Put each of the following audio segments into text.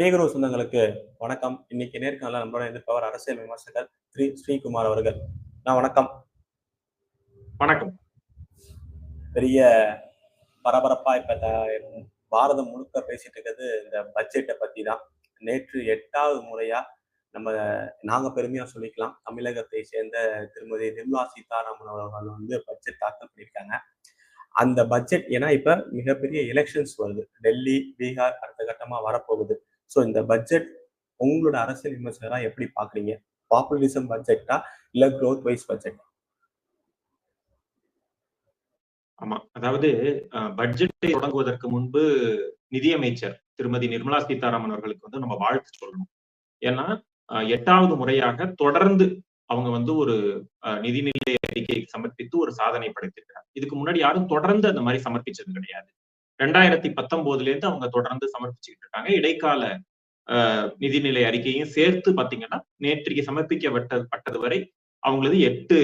பேகுரு சொந்தங்களுக்கு வணக்கம். இன்னைக்கு நேர்காணல நம்மளோட இருப்பவர் அரசியல் விமர்சகர் ஸ்ரீ ஸ்ரீகுமார் அவர்கள். நான் வணக்கம். வணக்கம். பெரிய பரபரப்பா இப்ப பாரதம் முழுக்க பேசிட்டு இருக்கிறது இந்த பட்ஜெட்டை பத்தி தான் நேற்று எட்டாவது முறையா நம்ம நாங்க பெருமையா சொல்லிக்கலாம். தமிழகத்தை சேர்ந்த திருமதி நிர்மலா சீதாராமன் அவர்கள் வந்து பட்ஜெட் தாக்கல் பண்ணியிருக்காங்க. அந்த பட்ஜெட் ஏன்னா இப்ப மிகப்பெரிய எலெக்ஷன்ஸ் வருது. டெல்லி பீகார் அடுத்த கட்டமா வரப்போகுது. ஸோ இந்த பட்ஜெட் உங்களோட அரசியல் விமர்சகராக எப்படி பாக்குறீங்க? பாப்புலிசம் பட்ஜெட்டா இல்ல க்ரோத் வைஸ் பட்ஜெட் ஆமா. அதாவது பட்ஜெட்டை தொடங்குவதற்கு முன்பு நிதியமைச்சர் திருமதி நிர்மலா சீதாராமன் அவர்களுக்கு வந்து நம்ம வாழ்த்து சொல்லணும். ஏன்னா எட்டாவது முறையாக தொடர்ந்து அவங்க வந்து ஒரு அஹ், நிதிநிலை அறிக்கையை சமர்ப்பித்து ஒரு சாதனை படைத்திருக்கிறார். இதுக்கு முன்னாடி யாரும் தொடர்ந்து அந்த மாதிரி சமர்ப்பிச்சது கிடையாது. ரெண்டாயிரத்தி பத்தொன்பதுல இருந்து அவங்க தொடர்ந்து சமர்ப்பிச்சுக்கிட்டு இருக்காங்க. இடைக்கால அஹ், நிதிநிலை அறிக்கையும் சேர்த்து பாத்தீங்கன்னா நேற்றைக்கு சமர்ப்பிக்கப்பட்ட பட்டது வரை அவங்களது எட்டு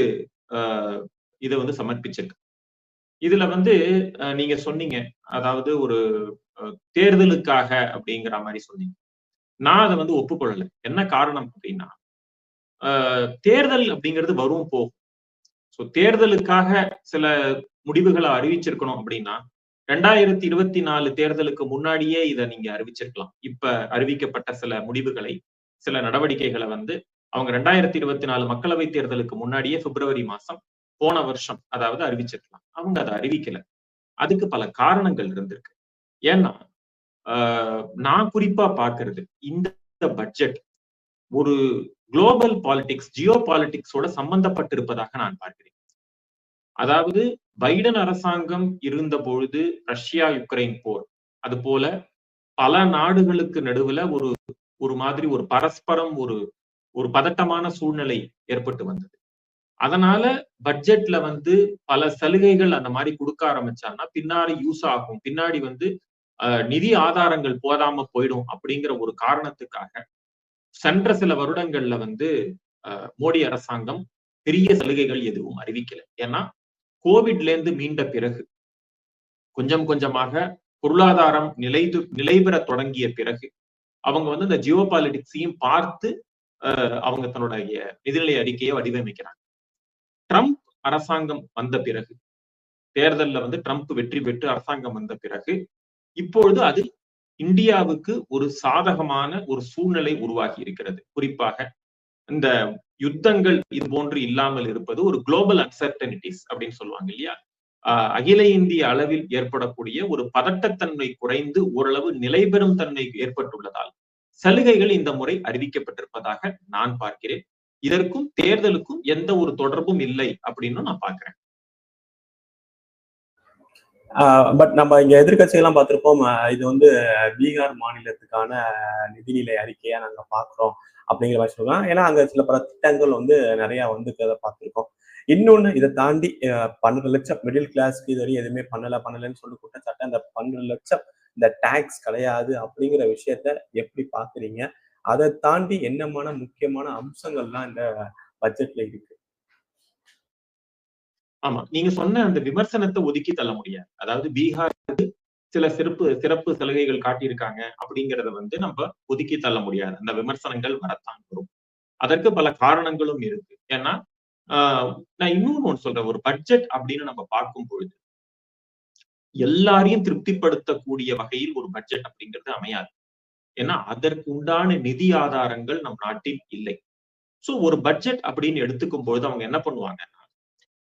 இதை வந்து சமர்ப்பிச்சிருக்கு. இதுல வந்து அஹ், நீங்க சொன்னீங்க. அதாவது ஒரு அஹ், தேர்தலுக்காக அப்படிங்கிற மாதிரி சொன்னீங்க. நான் அதை வந்து ஒப்புக்கொள்ளல. என்ன காரணம் அப்படின்னா தேர்தல் அப்படிங்கிறது வரும் போகும். ஸோ தேர்தலுக்காக சில முடிவுகளை அறிவிச்சிருக்கணும் அப்படின்னா ரெண்டாயிரத்தி இருபத்தி நாலு தேர்தலுக்கு முன்னாடியே இதை நீங்க அறிவிச்சிருக்கலாம். இப்ப அறிவிக்கப்பட்ட சில முடிவுகளை சில நடவடிக்கைகளை வந்து அவங்க ரெண்டாயிரத்தி இருபத்தி நாலு மக்களவை தேர்தலுக்கு முன்னாடியே பிப்ரவரி மாசம் போன வருஷம் அதாவது அறிவிச்சிருக்கலாம். அவங்க அதை அறிவிக்கல. அதுக்கு பல காரணங்கள் இருந்திருக்கு. ஏன்னா ஆஹ், நான் குறிப்பா பாக்குறது இந்த பட்ஜெட் ஒரு குளோபல் பாலிடிக்ஸ் ஜியோ பாலிடிக்ஸோட சம்பந்தப்பட்டிருப்பதாக நான் பார்க்கிறேன். அதாவது பைடன் அரசாங்கம் இருந்த பொழுது ரஷ்யா யுக்ரைன் போர். அது போல பல நாடுகளுக்கு நடுவுல ஒரு ஒரு மாதிரி ஒரு பரஸ்பரம் ஒரு ஒரு பதட்டமான சூழ்நிலை ஏற்பட்டு வந்தது. அதனால பட்ஜெட்ல வந்து பல சலுகைகள் அந்த மாதிரி கொடுக்க ஆரம்பிச்சாங்கன்னா பின்னாடி யூஸ் ஆகும். பின்னாடி வந்து அஹ், நிதி ஆதாரங்கள் போதாம போயிடும் அப்படிங்கிற ஒரு காரணத்துக்காக சென்ற சில வருடங்கள்ல வந்து அஹ், மோடி அரசாங்கம் பெரிய சலுகைகள் எதுவும் அறிவிக்கல. ஏன்னா கோவிட்ல இருந்து மீண்ட பிறகு கொஞ்சம் கொஞ்சமாக பொருளாதாரம் நிலைது நிலைபெற தொடங்கிய பிறகு அவங்க வந்து இந்த ஜியோ பாலிடிக்ஸையும் பார்த்து அஹ், அவங்க தன்னுடைய நிதிநிலை அறிக்கையை வடிவமைக்கிறாங்க. ட்ரம்ப் அரசாங்கம் வந்த பிறகு தேர்தல்ல வந்து ட்ரம்ப் வெற்றி பெற்று அரசாங்கம் வந்த பிறகு இப்பொழுது அது இந்தியாவுக்கு ஒரு சாதகமான ஒரு சூழ்நிலை உருவாகி இருக்கிறது. குறிப்பாக இந்த யுத்தங்கள் இது போன்று இல்லாமல் இருப்பது ஒரு குளோபல் அன்சர்டனிட்டிஸ் அப்படின்னு சொல்லுவாங்க இல்லையா? ஆஹ் அகில இந்திய அளவில் ஏற்படக்கூடிய ஒரு பதட்டத்தன்மை குறைந்து ஓரளவு நிலைபெறும் தன்மை ஏற்பட்டுள்ளதால் சலுகைகள் இந்த முறை அறிவிக்கப்பட்டிருப்பதாக நான் பார்க்கிறேன். இதற்கும் தேர்தலுக்கும் எந்த ஒரு தொடர்பும் இல்லை அப்படின்னு நான் பார்க்கிறேன். பட் நம்ம இங்க எதிர்கட்சிகள்லாம் பார்த்திருப்போம் இது வந்து பீகார் மாநிலத்துக்கான நிதிநிலை அறிக்கையா நாங்க பாக்குறோம் அப்படிங்கிற மாதிரி சொல்லுவாங்க. ஏன்னா அங்க சில பல திட்டங்கள் வந்து நிறைய வந்து பார்த்திருக்கோம். இன்னொன்னு இதை தாண்டி பன்னெண்டு லட்சம் மிடில் கிளாஸ்க்கு இது வரையும் எதுவுமே பண்ணல பண்ணலன்னு சொல்லி குற்றச்சாட்டு அந்த பன்னெண்டு லட்சம் இந்த டேக்ஸ் கிடையாது அப்படிங்கிற விஷயத்த எப்படி பாக்குறீங்க அதை தாண்டி என்னமான முக்கியமான அம்சங்கள்லாம் இந்த பட்ஜெட்ல இருக்கு? ஆமா. நீங்க சொன்ன அந்த விமர்சனத்தை ஒதுக்கி தள்ள முடியாது. அதாவது பீகார் சில சிறப்பு சிறப்பு சலுகைகள் காட்டியிருக்காங்க அப்படிங்கறத வந்து நம்ம ஒதுக்கி தள்ள முடியாது. அந்த விமர்சனங்கள் வரத்தான் வரும். அதற்கு பல காரணங்களும் இருக்கு. ஏன்னா ஆஹ் நான் இன்னொன்று ஒன்று சொல்றேன். ஒரு பட்ஜெட் அப்படின்னு நம்ம பார்க்கும் பொழுது எல்லாரையும் திருப்திப்படுத்தக்கூடிய வகையில் ஒரு பட்ஜெட் அப்படிங்கிறது அமையாது. ஏன்னா அதற்கு உண்டான நிதி ஆதாரங்கள் நம் நாட்டில் இல்லை. சோ ஒரு பட்ஜெட் அப்படின்னு எடுத்துக்கும் பொழுது அவங்க என்ன பண்ணுவாங்க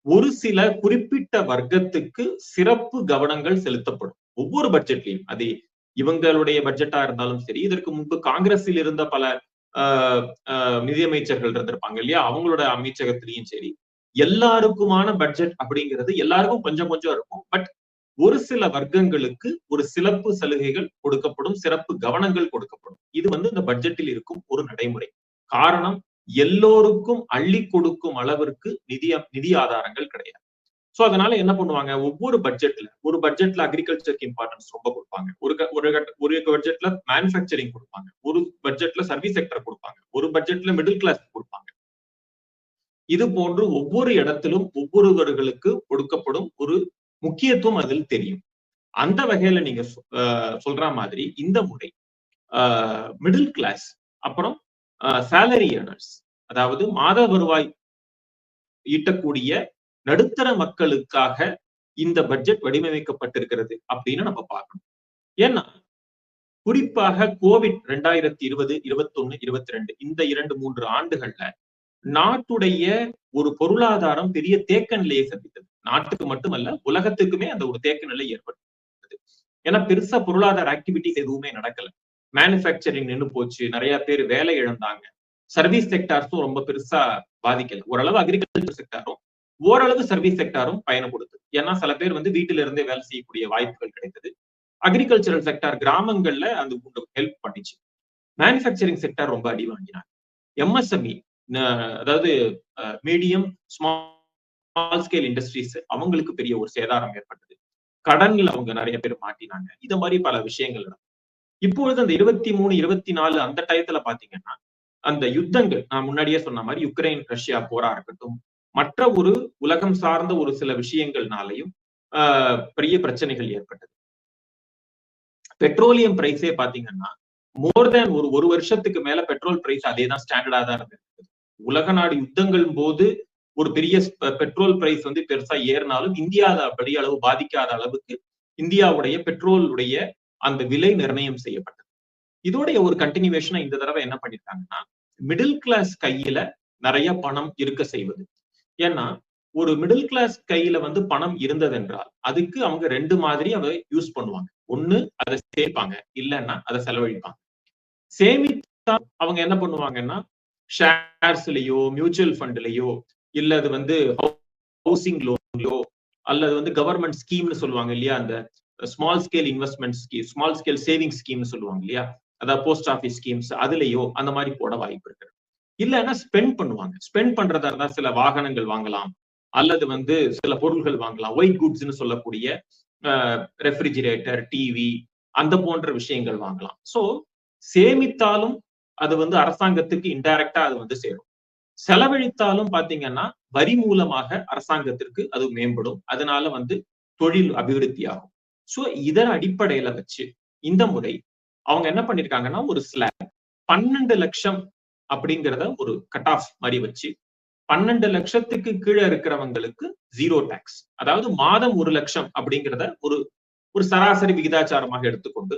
ஒரு சில குறிப்பிட்ட வர்க்கத்துக்கு சிறப்பு கவனங்கள் செலுத்தப்படும். ஒவ்வொரு பட்ஜெட்லையும். அது இவங்களுடைய பட்ஜெட்டா இருந்தாலும் சரி இதற்கு முன்பு காங்கிரஸில் இருந்த பல ஆஹ் ஆஹ் நிதியமைச்சர்கள் இருந்திருப்பாங்க இல்லையா? அவங்களோட அமைச்சகத்திலையும் சரி. எல்லாருக்குமான பட்ஜெட் அப்படிங்கிறது எல்லாருக்கும் கொஞ்சம் கொஞ்சம் இருக்கும். பட் ஒரு சில வர்க்கங்களுக்கு ஒரு சிறப்பு சலுகைகள் கொடுக்கப்படும் சிறப்பு கவனங்கள் கொடுக்கப்படும். இது வந்து இந்த பட்ஜெட்டில் இருக்கும் ஒரு நடைமுறை. காரணம் எல்லோருக்கும் அள்ளி கொடுக்கும் அளவிற்கு நிதி நிதி ஆதாரங்கள் கிடையாது. சோ அதனால என்ன பண்ணுவாங்க? ஒவ்வொரு பட்ஜெட்ல ஒரு பட்ஜெட்ல அக்ரிகல்ச்சருக்கு இம்பார்ட்டன்ஸ் ரொம்ப கொடுப்பாங்க. ஒரு ஒரு ஒரு பட்ஜெட்ல மேனுஃபேக்சரிங் கொடுப்பாங்க. ஒரு பட்ஜெட்ல சர்வீஸ் செக்டர் கொடுப்பாங்க. ஒரு பட்ஜெட்ல மிடில் கிளாஸ் கொடுப்பாங்க. இது போன்று ஒவ்வொரு இடத்திலும் ஒவ்வொருவர்களுக்கு கொடுக்கப்படும் ஒரு முக்கியத்துவம் அதில் தெரியும். அந்த வகையில நீங்க சொல்ற மாதிரி இந்த முறை மிடில் கிளாஸ் அப்புறம் சேலரி ஏர்னர்ஸ் அதாவது மாத வருவாய் ஈட்டக்கூடிய நடுத்தர மக்களுக்காக இந்த பட்ஜெட் வடிவமைக்கப்பட்டிருக்கிறது அப்படின்னு நம்ம பார்க்கணும். ஏன்னா குறிப்பாக கோவிட் ரெண்டாயிரத்தி இருபது இருபத்தொன்னு இருபத்தி ரெண்டு இந்த இரண்டு மூன்று ஆண்டுகள்ல நாட்டுடைய ஒரு பொருளாதாரம் பெரிய தேக்க நிலையை சந்தித்தது. நாட்டுக்கு மட்டுமல்ல உலகத்துக்குமே அந்த ஒரு தேக்க நிலை ஏற்பட்டது. ஏன்னா பெருசா பொருளாதார ஆக்டிவிட்டிஸ் எதுவுமே நடக்கல. மேனுபேக்சரிங் நின்று போச்சு. நிறைய பேர் வேலை இழந்தாங்க. சர்வீஸ் செக்டார்ஸும் ரொம்ப பெருசா பாதிக்கல. ஓரளவு அக்ரிகல்ச்சர் செக்டாரும் ஓரளவு சர்வீஸ் செக்டாரும் பயணப்படுது ஏன்னா சில பேர் வந்து வீட்டில இருந்தே வேலை செய்யக்கூடிய வாய்ப்புகள் கிடைத்தது. அக்ரிகல்ச்சரல் செக்டார் கிராமங்கள்ல அந்த ஹெல்ப் பண்ணிச்சு. மேனுஃபேக்சரிங் செக்டார் ரொம்ப அடி வாங்கினாங்க. எம்எஸ்எம்இ அதாவது மீடியம் ஸ்மால் ஸ்கேல் இண்டஸ்ட்ரீஸ் அவங்களுக்கு பெரிய ஒரு சேதாரம் ஏற்பட்டது. கடன்ல அவங்க நிறைய பேர் மாட்டினாங்க. இந்த மாதிரி பல விஷயங்கள் நடக்கும் இப்பொழுது அந்த இருபத்தி மூணு இருபத்தி நாலு அந்த டயத்துல பாத்தீங்கன்னா அந்த யுத்தங்கள் நான் முன்னாடியே சொன்ன மாதிரி யுக்ரைன் ரஷ்யா போரா இருக்கட்டும் மற்ற ஒரு உலகம் சார்ந்த ஒரு சில விஷயங்கள்னாலையும் பெரிய பிரச்சனைகள் ஏற்பட்டது. பெட்ரோலியம் பிரைஸே பாத்தீங்கன்னா மோர் தேன் ஒரு ஒரு வருஷத்துக்கு மேல பெட்ரோல் பிரைஸ் அதே தான் ஸ்டாண்டர்டா தான் இருந்திருக்கு உலக நாடு யுத்தங்கள் போது ஒரு பெரிய பெட்ரோல் பிரைஸ் வந்து பெருசா ஏறினாலும் இந்தியா பெரிய அளவு பாதிக்காத அளவுக்கு இந்தியாவுடைய பெட்ரோலுடைய அந்த விலை நிர்ணயம் செய்யப்பட்டது. இதோடைய ஒரு கண்டினியூவேஷனா இந்த தடவை என்ன பண்ணிருக்காங்கன்னா மிடில் கிளாஸ் கையில நிறைய பணம் இருக்க செய்வது. ஏன்னா ஒரு மிடில் கிளாஸ் கையில வந்து பணம் இருந்ததென்றால் அதுக்கு அவங்க ரெண்டு மாதிரி அதை யூஸ் பண்ணுவாங்க. ஒண்ணு அதை சேர்ப்பாங்க இல்லைன்னா அதை செலவழிப்பாங்க. சேமித்தா அவங்க என்ன பண்ணுவாங்கன்னா ஷேர்ஸ்லயோ மியூச்சுவல் ஃபண்ட்லயோ இல்ல அது வந்து ஹவுசிங் லோன்லயோ அல்லது வந்து கவர்மெண்ட் ஸ்கீம்னு சொல்லுவாங்க இல்லையா அந்த small scale investment scheme small scale saving ஸ்கீம்னு சொல்லுவாங்க இல்லையா அதாவது போஸ்ட் ஆஃபீஸ் ஸ்கீம்ஸ் அதுலயோ அந்த மாதிரி போட வாய்ப்பு இருக்கு. இல்லைன்னா ஸ்பெண்ட் பண்ணுவாங்க. ஸ்பெண்ட் பண்றதா இருந்தா சில வாகனங்கள் வாங்கலாம். அல்லது வந்து சில பொருள்கள் வாங்கலாம். ஒயிட் குட்ஸ்ன்னு சொல்லக்கூடிய ரெஃப்ரிஜிரேட்டர் டிவி அந்த போன்ற விஷயங்கள் வாங்கலாம். சோ சேமித்தாலும் அது வந்து அரசாங்கத்துக்கு இன்டைரக்டா அது வந்து சேரும். செலவழித்தாலும் பாத்தீங்கன்னா வரி மூலமாக அரசாங்கத்திற்கு அது மேம்படும். அதனால வந்து தொழில் அபிவிருத்தி ஆகும் சோ இதன் அடிப்படையில வச்சு இந்த முறை அவங்க என்ன பண்ணிருக்காங்கன்னா ஒரு ஸ்லாப் பன்னெண்டு லட்சம் அப்படிங்கிறத ஒரு கட் ஆஃப் மாதிரி வச்சு பன்னெண்டு லட்சத்துக்கு கீழே இருக்கிறவங்களுக்கு ஜீரோ டேக்ஸ் அதாவது மாதம் ஒரு லட்சம் அப்படிங்கிறத ஒரு ஒரு சராசரி விகிதாச்சாரமாக எடுத்துக்கொண்டு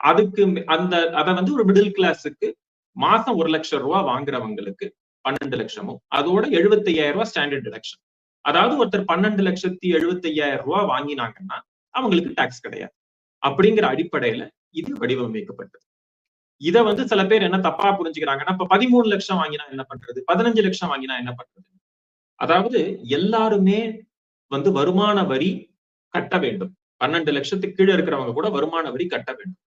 அதுக்கு அந்த அதை வந்து ஒரு மிடில் கிளாஸுக்கு மாசம் ஒரு லட்சம் ரூபாய் வாங்குறவங்களுக்கு பன்னெண்டு லட்சமும் அதோட எழுபத்தி ஐயாயிரம் ரூபாய் ஸ்டாண்டர்ட் டிடக்ஷன் அதாவது ஒருத்தர் பன்னெண்டு லட்சத்தி எழுபத்தி ஐயாயிரம் ரூபாய் வாங்கினாங்கன்னா அவங்களுக்கு டாக்ஸ் கிடையாது. அப்படிங்கிற அடிப்படையில இது வடிவமைக்கப்பட்டது. இத வந்து சில பேர் என்ன தப்பா புரிஞ்சுக்கிறாங்கன்னா இப்ப பதிமூணு லட்சம் வாங்கினா என்ன பண்றது? பதினஞ்சு லட்சம் வாங்கினா என்ன பண்றது? அதாவது எல்லாருமே வந்து வருமான வரி கட்ட வேண்டும். பன்னெண்டு லட்சத்துக்கு கீழே இருக்கிறவங்க கூட வருமான வரி கட்ட வேண்டும்.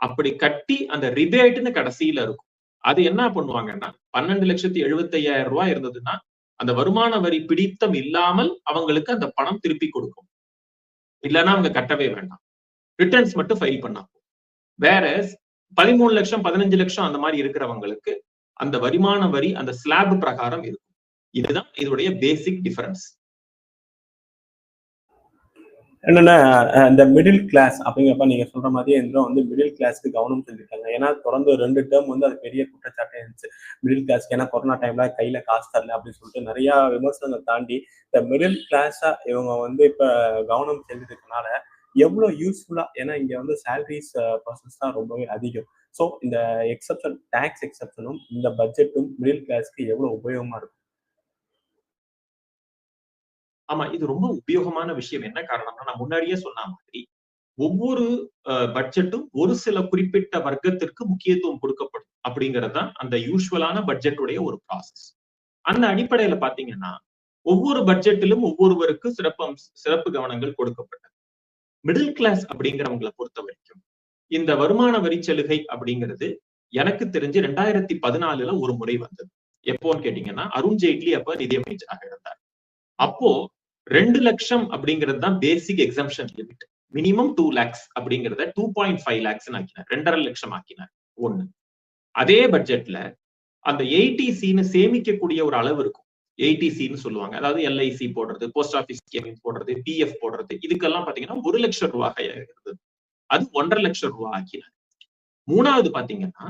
அப்படி கட்டி அந்த ரிபேட்னு கடைசியில இருக்கும். அது என்ன பண்ணுவாங்கன்னா பன்னெண்டு லட்சத்தி எழுபத்தி ஐயாயிரம் ரூபாய் இருந்ததுன்னா அந்த வருமான வரி பிடித்தம் இல்லாமல் அவங்களுக்கு அந்த பணம் திருப்பி கொடுக்கும். இல்லைன்னா அவங்க கட்டவே வேண்டாம். ரிட்டர்ன்ஸ் மட்டும் ஃபைல் பண்ணாங்க வேற பதிமூணு லட்சம் பதினஞ்சு லட்சம் அந்த மாதிரி இருக்கிறவங்களுக்கு அந்த வருமான வரி அந்த ஸ்லாப் பிரகாரம் இருக்கும். இதுதான் இதோடைய பேசிக் டிஃபரன்ஸ் என்னன்னா இந்த மிடில் கிளாஸ் அப்படிங்கிறப்ப நீங்க சொல்ற மாதிரியே இந்த வந்து மிடில் கிளாஸ்க்கு கவனம் செஞ்சிருக்காங்க ஏன்னா தொடர்ந்து ரெண்டு டேர்ம் வந்து அது பெரிய குற்றச்சாட்டு இருந்துச்சு. மிடில் கிளாஸ்க்கு ஏன்னா கொரோனா டைம்ல கையில காசு தரல அப்படின்னு சொல்லிட்டு நிறைய விமர்சனங்களை தாண்டி இந்த மிடில் கிளாஸா இவங்க வந்து இப்ப கவனம் செலுத்திருக்கனால எவ்வளோ யூஸ்ஃபுல்லா ஏன்னா இங்க வந்து சேலரிஸ் பர்சன்ஸ் தான் ரொம்பவே அதிகம். ஸோ இந்த எக்ஸப்ஷன் டேக்ஸ் எக்ஸப்ஷனும் இந்த பட்ஜெட்டும் மிடில் கிளாஸ்க்கு எவ்வளவு உபயோகமா இருக்கும்? ஆமா இது ரொம்ப உபயோகமான விஷயம். என்ன காரணம்னா நான் முன்னாடியே சொன்ன மாதிரி ஒவ்வொரு பட்ஜெட்டும் ஒரு சில குறிப்பிட்ட வர்க்கத்திற்கு முக்கியத்துவம் கொடுக்கப்படும் அப்படிங்கிறது அந்த யூஸ்வலான பட்ஜெட்டுடைய ஒரு ப்ராசஸ் அந்த அடிப்படையில பாத்தீங்கன்னா ஒவ்வொரு பட்ஜெட்டிலும் ஒவ்வொருவருக்கு சிறப்பு சிறப்பு கவனங்கள் கொடுக்கப்பட்டது. மிடில் கிளாஸ் அப்படிங்கிறவங்களை பொறுத்த வரைக்கும் இந்த வருமான வரி சலுகை அப்படிங்கிறது எனக்கு தெரிஞ்சு ரெண்டாயிரத்தி பதினாலுல ஒரு முறை வந்தது. எப்போன்னு கேட்டீங்கன்னா அருண் ஜேட்லி அப்ப நிதியமைச்சராக இருந்தார். அப்போ ரெண்டு லட்சம் அப்படிங்கிறது தான் basic exemption limit minimum two lakhs அப்படிங்கிறத டூ பாயிண்ட் ஃபைவ் லேக்ஸ் ஆக்கினார். ரெண்டரை லட்சம் ஆக்கினார். ஒண்ணு. அதே பட்ஜெட்ல அந்த எயிட்டிசின்னு சேமிக்கக்கூடிய ஒரு அளவு இருக்கும். ஏடிசின்னு சொல்லுவாங்க. அதாவது எல்ஐசி போடுறது போஸ்ட் ஆஃபீஸ் ஸ்கீமிங் போடுறது பிஎஃப் போடுறது இதுக்கெல்லாம் பாத்தீங்கன்னா ஒரு லட்சம் ரூபாய் இருந்தது அது ஒன்றரை லட்சம் ரூபாய் ஆக்கினாங்க மூணாவது பாத்தீங்கன்னா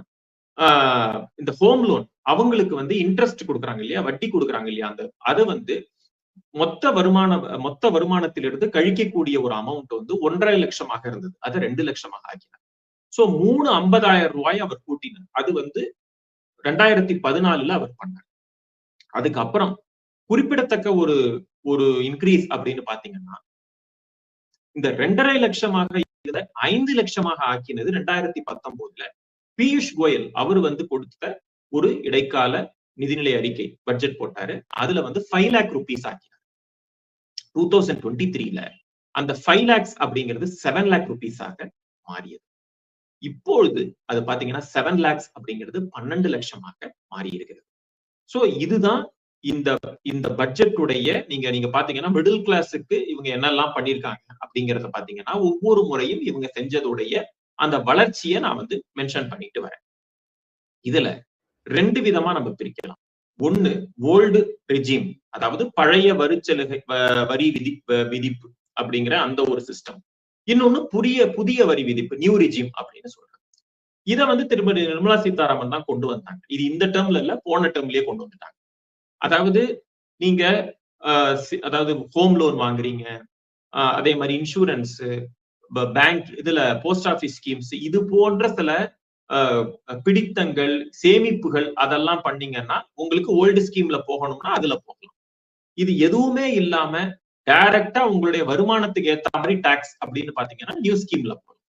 ஆஹ் இந்த ஹோம் லோன் அவங்களுக்கு வந்து இன்ட்ரெஸ்ட் கொடுக்குறாங்க இல்லையா? வட்டி கொடுக்குறாங்க இல்லையா? அந்த அதை வந்து மொத்த வருமான மொத்த வருமானத்திலிருந்து கழிக்கக்கூடிய ஒரு அமௌண்ட் வந்து ஒன்றரை லட்சமாக இருந்தது. அதை ரெண்டு லட்சமாக ஆக்கினார் சோ மூணு ஐம்பதாயிரம் ரூபாய் அவர் கூட்டினார். அது வந்து ரெண்டாயிரத்தி பதினாலுல அவர் பண்ணார். அதுக்கப்புறம் குறிப்பிடத்தக்க ஒரு ஒரு இன்க்ரீஸ் அப்படின்னு பாத்தீங்கன்னா இந்த ரெண்டரை லட்சமாக இருந்த ஐந்து லட்சமாக ஆக்கினது ரெண்டாயிரத்தி பத்தொன்பதுல பியூஷ் கோயல். அவர் வந்து கொடுத்த ஒரு இடைக்கால நிதிநிலை அறிக்கை பட்ஜெட் போட்டாரு. அதுல வந்து ஃபைவ் லேக் ருபீஸ் ஆக்கினார். டூ தௌசண்ட் டுவெண்ட்டி த்ரீல அந்த ஃபைவ் லேக்ஸ் அப்படிங்கிறது செவன் லேக் ருபீஸாக மாறியது. இப்பொழுது அது பாத்தீங்கன்னா செவன் லேக்ஸ் அப்படிங்கிறது பன்னெண்டு லட்சமாக மாறி இருக்கிறது சோ இதுதான் இந்த இந்த பட்ஜெட்டுடைய நீங்க நீங்க பாத்தீங்கன்னா மிடில் கிளாஸுக்கு இவங்க என்னெல்லாம் பண்ணிருக்காங்க அப்படிங்கறத பாத்தீங்கன்னா ஒவ்வொரு முறையும் இவங்க செஞ்சதுடைய அந்த வளர்ச்சியை நான் வந்து மென்ஷன் பண்ணிட்டு வரேன். இதுல ரெண்டு விதமா நம்ம பிரிக்கலாம். ஒண்ணு ஓல்டு ரெஜிம் அதாவது பழைய வரிச்சலுகை வரி விதி விதிப்பு அப்படிங்கிற அந்த ஒரு சிஸ்டம் இன்னொன்னு புதிய புதிய வரி விதிப்பு நியூ ரிஜிம் அப்படின்னு சொல்றாங்க இதை வந்து திருமதி நிர்மலா சீதாராமன் தான் கொண்டு வந்தாங்க. இது இந்த டேர்ம்ல இல்ல போன டேர்ம்லயே கொண்டு வந்துட்டாங்க. அதாவது நீங்க அதாவது ஹோம் லோன் வாங்குறீங்க அதே மாதிரி இன்சூரன்ஸ் பேங்க் இதுல போஸ்ட் ஆபீஸ் ஸ்கீம்ஸ் இது போன்ற சில பிடித்தங்கள் சேமிப்புகள் அதெல்லாம் பண்ணீங்கன்னா உங்களுக்கு ஓல்டு ஸ்கீம்ல போகணும்னா அதுல போகலாம். இது எதுவுமே இல்லாம டைரக்டா உங்களுடைய வருமானத்துக்கு ஏத்த மாதிரி டாக்ஸ் அப்படின்னு பாத்தீங்கன்னா நியூ ஸ்கீம்ல போகலாம்.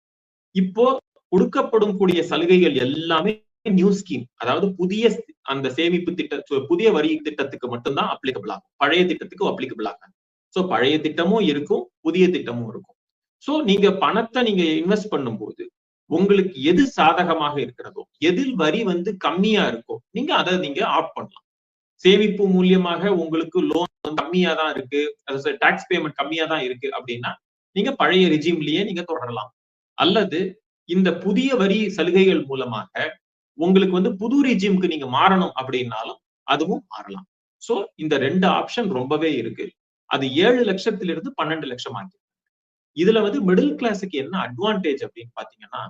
இப்போ கொடுக்கப்படும் கூடிய சலுகைகள் எல்லாமே நியூ ஸ்கீம் அதாவது புதிய அந்த சேமிப்பு திட்ட புதிய வரி திட்டத்துக்கு மட்டும்தான் அப்ளிகபிள் ஆகும். பழைய திட்டத்துக்கு அப்ளிகபிள் ஆகாது. சோ பழைய திட்டமும் இருக்கும் புதிய திட்டமும் இருக்கும். சோ நீங்க பணத்தை நீங்க இன்வெஸ்ட் பண்ணும்போது உங்களுக்கு எது சாதகமாக இருக்கிறதோ எதில் வரி வந்து கம்மியா இருக்கோ நீங்க அதை நீங்க ஆப் பண்ணலாம். சேமிப்பு மூலியமாக உங்களுக்கு லோன் கம்மியா தான் இருக்கு டாக்ஸ் பேமெண்ட் கம்மியா தான் இருக்கு அப்படின்னா நீங்க பழைய ரிஜிம்லயே நீங்க தொடரலாம். அல்லது இந்த புதிய வரி சலுகைகள் மூலமாக உங்களுக்கு வந்து புது ரிஜிம்க்கு நீங்க மாறணும் அப்படின்னாலும் அதுவும் மாறலாம். சோ இந்த ரெண்டு ஆப்ஷன் ரொம்பவே இருக்கு. அது ஏழு லட்சத்திலிருந்து பன்னெண்டு லட்சம் ஆகி இதுல வந்து மிடில் கிளாஸுக்கு என்ன அட்வான்டேஜ் அப்படின்னு பாத்தீங்கன்னா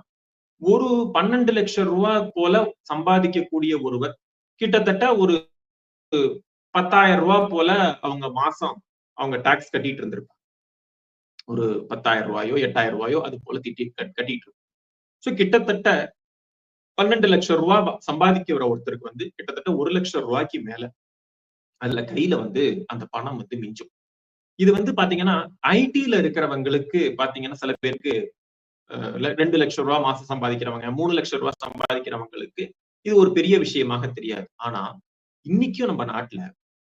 ஒரு பன்னெண்டு லட்சம் ரூபாய் போல சம்பாதிக்கக்கூடிய ஒருவர் கிட்டத்தட்ட ஒரு பத்தாயிரம் ரூபாய் போல அவங்க மாசம் அவங்க டாக்ஸ் கட்டிட்டு இருந்திருப்பாங்க. ஒரு பத்தாயிரம் ரூபாயோ எட்டாயிரம் ரூபாயோ அது போல திட்டி கட்டிட்டு இருப்பாங்க. ஸோ கிட்டத்தட்ட பன்னெண்டு லட்சம் ரூபா சம்பாதிக்கிற ஒருத்தருக்கு வந்து கிட்டத்தட்ட ஒரு லட்சம் ரூபாய்க்கு மேல அதுல கையில வந்து அந்த பணம் வந்து மிஞ்சும். இது வந்து பாத்தீங்கன்னா ஐடில இருக்கிறவங்களுக்கு பாத்தீங்கன்னா சில பேருக்கு ரெண்டு லட்சம் ரூபா மாசம் சம்பாதிக்கிறவங்க மூணு லட்சம் ரூபாய் சம்பாதிக்கிறவங்களுக்கு இது ஒரு பெரிய விஷயமாக தெரியாது. ஆனா இன்னைக்கும் நம்ம நாட்டுல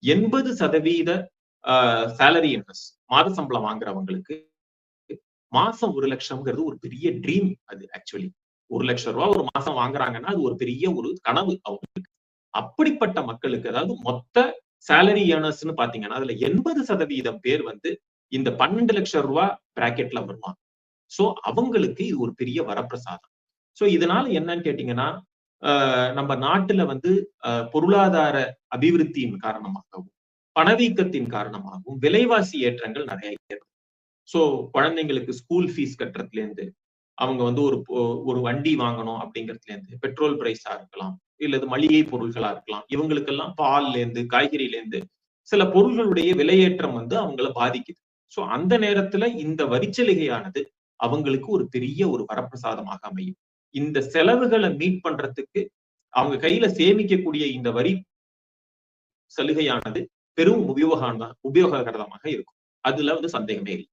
எண்பது சதவீத சேலரி இன்வெஸ்ட் மாத சம்பளம் வாங்குறவங்களுக்கு மாசம் ஒரு லட்சம்ங்கிறது ஒரு பெரிய ட்ரீம் அது ஆக்சுவலி ஒரு லட்சம் ரூபாய் ஒரு மாசம் வாங்குறாங்கன்னா அது ஒரு பெரிய ஒரு கனவு அவங்களுக்கு. அப்படிப்பட்ட மக்களுக்கு அதாவது மொத்த சேலரி ஏர்னர்ஸ்னு பாத்தீங்கன்னா அதுல எண்பது சதவீதம் பேர் வந்து இந்த பன்னெண்டு லட்சம் ரூபாய் பிராக்கெட்ல வருவாங்க. சோ அவங்களுக்கு இது ஒரு பெரிய வரப்பிரசாதம். சோ இதனால என்னன்னு கேட்டீங்கன்னா நம்ம நாட்டுல வந்து பொருளாதார அபிவிருத்தியின் காரணமாகவும் பணவீக்கத்தின் காரணமாகவும் விலைவாசி ஏற்றங்கள் நிறைய ஏற்படும் ஸோ குழந்தைங்களுக்கு ஸ்கூல் ஃபீஸ் கட்டுறதுலேருந்து அவங்க வந்து ஒரு ஒரு வண்டி வாங்கணும் அப்படிங்கிறதுலேருந்து பெட்ரோல் பிரைஸா இருக்கலாம் இல்லது மளிகை பொருள்களா இருக்கலாம் இவங்களுக்கெல்லாம் பால்ல இருந்து சில பொருள்களுடைய விலையேற்றம் வந்து அவங்கள பாதிக்குது. ஸோ அந்த நேரத்துல இந்த வரிச்சலுகையானது அவங்களுக்கு ஒரு பெரிய ஒரு வரப்பிரசாதமாக அமையும். இந்த செலவுகளை மீட் பண்றதுக்கு அவங்க கையில சேமிக்கக்கூடிய இந்த வரி சலுகையானது பெரும் உபயோகம் உபயோககரமாக இருக்கும். அதுல வந்து சந்தேகமே இல்லை.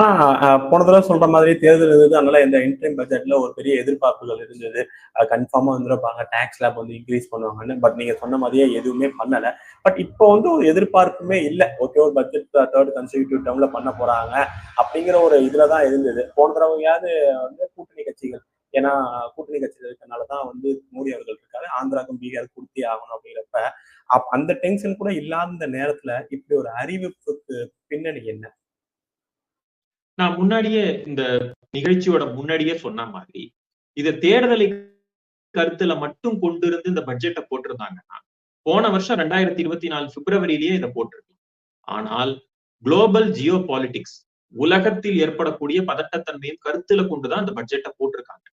ஆனா போன தடவை சொல்ற மாதிரி தேர்தல் இருந்தது. அதனால இந்த இன்டர்ம் பட்ஜெட்ல ஒரு பெரிய எதிர்பார்ப்புகள் இருந்தது. கன்ஃபார்மா வந்துருப்பாங்க. டேக்ஸ் லேப் வந்து இன்க்ரீஸ் பண்ணுவாங்கன்னு. பட் நீங்க சொன்ன மாதிரியே எதுவுமே பண்ணல. பட் இப்போ வந்து ஒரு எதிர்பார்ப்புமே இல்லை. ஓகே ஒரு பட்ஜெட் தேர்ட் கன்சிக்யூட்டிவ் டேர்ம்ல பண்ண போறாங்க அப்படிங்கிற ஒரு இதுலதான் இருந்தது. போன தடவையாவது வந்து கூட்டணி கட்சிகள்? ஏன்னா கூட்டணி கட்சிகள் இருக்கிறதுனாலதான் வந்து மோடி அவர்கள் இருக்காரு. ஆந்திராக்கும் பீகார் கொடுத்தே ஆகணும் அப்படிங்கிறப்ப அந்த டென்ஷன் கூட இல்லாத நேரத்துல இப்படி ஒரு அறிவிப்புக்கு பின்னணி என்ன? நான் முன்னாடியே இந்த நிகழ்ச்சியோட முன்னாடியே சொன்ன மாதிரி இத தேர்தலை கருத்துல மட்டும் கொண்டு இருந்து இந்த பட்ஜெட்டை போட்டிருந்தாங்கன்னா போன வருஷம் ரெண்டாயிரத்தி இருபத்தி நாலு பிப்ரவரியிலேயே இதை போட்டிருக்கலாம். ஆனால் குளோபல் ஜியோ பாலிட்டிக்ஸ் உலகத்தில் ஏற்படக்கூடிய பதட்டத்தன்மையும் கருத்துல கொண்டுதான் இந்த பட்ஜெட்டை போட்டிருக்காங்க.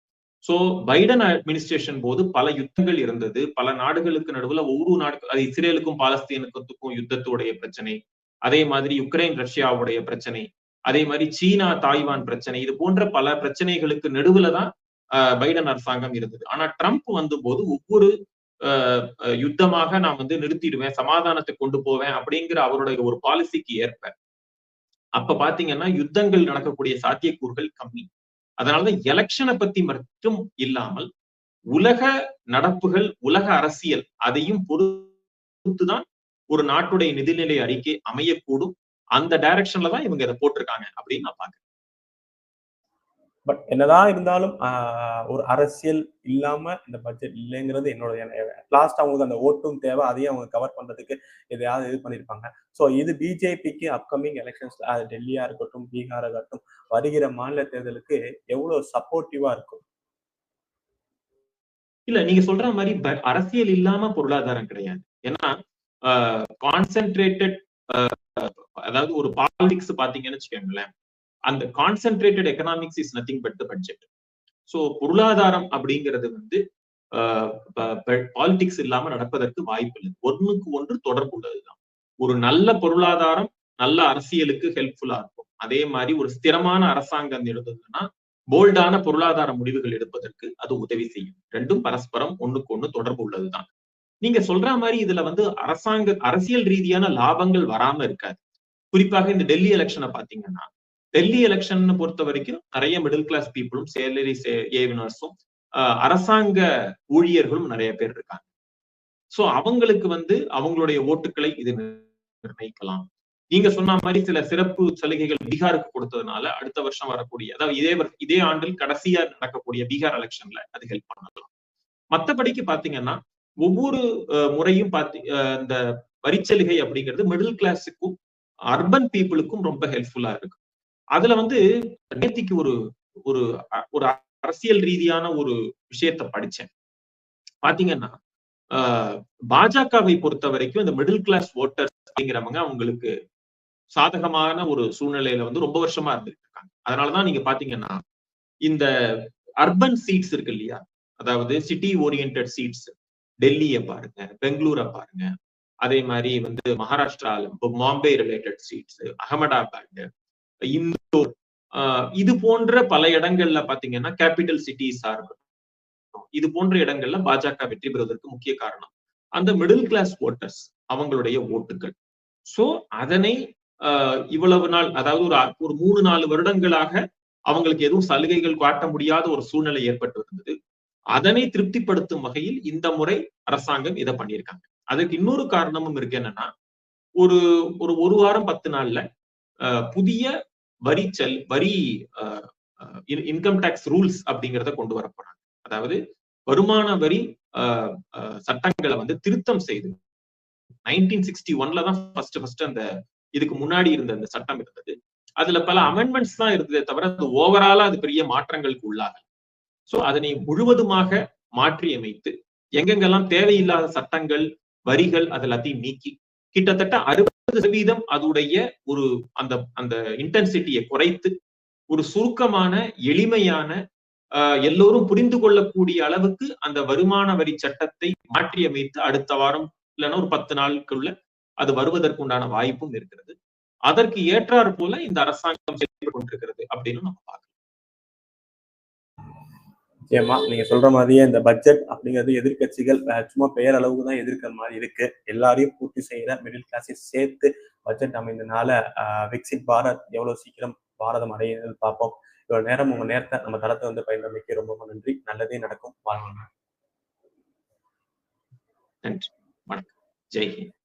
சோ பைடன் அட்மினிஸ்ட்ரேஷன் போது பல யுத்தங்கள் இருந்தது. பல நாடுகளுக்கு நடுவுல ஒவ்வொரு நாடு அது இஸ்ரேலுக்கும் பாலஸ்தீனுக்கும் யுத்தத்துடைய பிரச்சனை. அதே மாதிரி யுக்ரைன் ரஷ்யாவுடைய பிரச்சனை. அதே மாதிரி சீனா தாய்வான் பிரச்சனை இது போன்ற பல பிரச்சனைகளுக்கு நடுவுல தான் பைடன் அரசாங்கம் இருந்தது. ஆனா ட்ரம்ப் வந்த போது ஒவ்வொரு யுத்தமாக நான் வந்து நிறுத்திடுவேன் சமாதானத்தை கொண்டு போவேன் அப்படிங்கிற அவருடைய ஒரு பாலிசிக்கு ஏற்ப. அப்ப பாத்தீங்கன்னா யுத்தங்கள் நடக்கக்கூடிய சாத்தியக்கூறுகள் கம்மி. அதனாலதான் எலெக்ஷனை பத்தி மட்டும் இல்லாமல் உலக நடப்புகள் உலக அரசியல் அதையும் பொறுத்துதான் ஒரு நாட்டுடைய நிதிநிலை அறிக்கை அமையக்கூடும். அந்த டைரக்ஷன்ல தான் இவங்க இதை போட்டிருக்காங்க அப்படின்னு நான் பாக்குறேன் பட் என்னதான் இருந்தாலும் ஒரு அரசியல் இல்லாம இந்த பட்ஜெட் இல்லைங்கிறது என்னோட லாஸ்ட் அவங்களுக்கு அந்த ஓட்டும் தேவை அதையும் அவங்க கவர் பண்றதுக்கு எதையாவது இது பண்ணிருப்பாங்க ஸோ இது பிஜேபிக்கு அப்கமிங் எலெக்ஷன்ஸ் டெல்லியா இருக்கட்டும் பீகாரா இருக்கட்டும் வருகிற மாநில தேர்தலுக்கு எவ்வளவு சப்போர்ட்டிவா இருக்கும்? இல்ல நீங்க சொல்ற மாதிரி அரசியல் இல்லாம பொருளாதாரம் கிடையாது. ஏன்னா கான்சென்ட்ரேட்டட் அதாவது ஒரு பாலிடிக்ஸ் பாத்தீங்கன்னு வச்சுக்கோங்களேன். அந்த concentrated economics is nothing but the budget so பொருளாதாரம் அப்படிங்கிறது வந்து பாலிடிக்ஸ் இல்லாம நடப்பதற்கு வாய்ப்பு இல்லை. ஒன்றுக்கு ஒன்று தொடர்பு உள்ளதுதான் ஒரு நல்ல பொருளாதாரம் நல்ல அரசியலுக்கு ஹெல்ப்ஃபுல்லா இருக்கும். அதே மாதிரி ஒரு ஸ்திரமான அரசாங்கம் இருந்ததுன்னா போல்டான பொருளாதார முடிவுகள் எடுப்பதற்கு அது உதவி செய்யும். ரெண்டும் பரஸ்பரம் ஒண்ணுக்கு ஒண்ணு தொடர்பு உள்ளதுதான் நீங்க சொல்ற மாதிரி இதுல வந்து அரசாங்க அரசியல் ரீதியான லாபங்கள் வராம இருக்காது. குறிப்பாக இந்த டெல்லி எலெக்ஷனை பாத்தீங்கன்னா டெல்லி எலெக்ஷன் பொறுத்த வரைக்கும் நிறைய மிடில் கிளாஸ் பீப்புளும் சேலரி ஏவினர்ஸும் அரசாங்க ஊழியர்களும் நிறைய பேர் இருக்காங்க. சோ அவங்களுக்கு வந்து அவங்களுடைய ஓட்டுகளை இது நிர்ணயிக்கலாம். நீங்க சொன்ன மாதிரி சில சிறப்பு சலுகைகள் பீகாருக்கு கொடுத்ததுனால அடுத்த வருஷம் வரக்கூடிய அதாவது இதே இதே ஆண்டில் கடைசியா நடக்கக்கூடிய பீகார் எலெக்ஷன்ல அது ஹெல்ப் பண்ணலாம். மத்தபடிக்கு பாத்தீங்கன்னா ஒவ்வொரு முறையும் பாத்தி இந்த வரிச்சலுகை அப்படிங்கிறது மிடில் கிளாஸுக்கும் அர்பன் பீப்புளுக்கும் ரொம்ப ஹெல்ப்ஃபுல்லா இருக்கு. அதுல வந்து நேத்திக்கு ஒரு ஒரு ஒரு அரசியல் ரீதியான ஒரு விஷயத்த படிச்சேன். பாத்தீங்கன்னா பாஜகவை பொறுத்த வரைக்கும் இந்த மிடில் கிளாஸ் ஓட்டர்ஸ் அப்படிங்கிறவங்க அவங்களுக்கு சாதகமான ஒரு சூழ்நிலையில வந்து ரொம்ப வருஷமா இருந்துட்டு இருக்காங்க அதனாலதான் நீங்க பாத்தீங்கன்னா இந்த அர்பன் சீட்ஸ் இருக்கு இல்லையா? அதாவது சிட்டி ஓரியன்ட் சீட்ஸ் டெல்லியை பாருங்க பெங்களூரை பாருங்க அதே மாதிரி வந்து மகாராஷ்டிரால பாம்பே ரிலேட்டட் சீட்ஸ் அகமதாபாத் இந்தோர் இது போன்ற பல இடங்கள்ல பாத்தீங்கன்னா கேபிட்டல் சிட்டி சார்பு. இது போன்ற இடங்கள்ல பாஜக வெற்றி பெறுவதற்கு முக்கிய காரணம் அந்த மிடில் கிளாஸ் ஓட்டர்ஸ் அவங்களுடைய ஓட்டுகள். சோ அதனை இவ்வளவு நாள் அதாவது ஒரு ஒரு மூணு நாலு வருடங்களாக அவங்களுக்கு எதுவும் சலுகைகள் காட்ட முடியாத ஒரு சூழ்நிலை ஏற்பட்டு இருந்தது அதனை திருப்திப்படுத்தும் வகையில் இந்த முறை அரசாங்கம் இதை பண்ணியிருக்காங்க. அதுக்கு இன்னொரு காரணமும் இருக்கு என்னன்னா ஒரு ஒரு ஒரு வாரம் பத்து நாள்ல புதிய வரி செல் வரி இன்கம் டேக்ஸ் ரூல்ஸ் அப்படிங்கிறத கொண்டு வர போறாங்க. அதாவது வருமான வரி சட்டங்களை வந்து திருத்தம் செய்து நைன்டீன் சிக்ஸ்டி ஒன்ல தான் ஃபர்ஸ்ட் ஃபர்ஸ்ட் அந்த இதுக்கு முன்னாடி இருந்த அந்த சட்டம் இருந்தது. அதுல பல அமெண்ட்மெண்ட்ஸ் தான் இருந்ததே தவிர அது ஓவராலா அது பெரிய மாற்றங்களுக்கு உள்ளாக சோ அதனை முழுவதுமாக மாற்றி அமைத்து எங்கெங்கெல்லாம் தேவையில்லாத சட்டங்கள் வரிகள் அது எல்லாத்தையும் நீக்கி கிட்டத்தட்ட அறுபது சதவீதம் அதுடைய ஒரு அந்த அந்த இன்டென்சிட்டியை குறைத்து ஒரு சுருக்கமான எளிமையான எல்லோரும் புரிந்து கொள்ளக்கூடிய அளவுக்கு அந்த வருமான வரி சட்டத்தை மாற்றி அமைத்து அடுத்த வாரம் இல்லைன்னா ஒரு பத்து நாளுக்குள்ள அது வருவதற்கு உண்டான வாய்ப்பும் இருக்கிறது. அதற்கு ஏற்றாறு போல இந்த அரசாங்கம் செயல்பட்டு கொண்டிருக்கிறது அப்படின்னு நம்ம பார்க்கலாம். நிச்சயமா நீங்க சொல்ற மாதிரியே இந்த பட்ஜெட் அப்படிங்கிறது எதிர்கட்சிகள் சும்மா பெயர் அளவுக்கு தான் எதிர்க்கிற மாதிரி இருக்கு. எல்லாரையும் பூர்த்தி செய்யற மிடில் கிளாஸை சேர்த்து பட்ஜெட் அமைந்தனால விக்சிட் பாரத் எவ்வளவு சீக்கிரம் பாரதம் அடையுது பார்ப்போம். இவ்வளவு நேரம் உங்க நேரத்தை நம்ம தளத்தை வந்து பயன்படுத்தி ரொம்ப நன்றி. நல்லதே நடக்கும். வாழ்வாங்க நன்றி. வணக்கம். ஜெய்ஹிந்த்.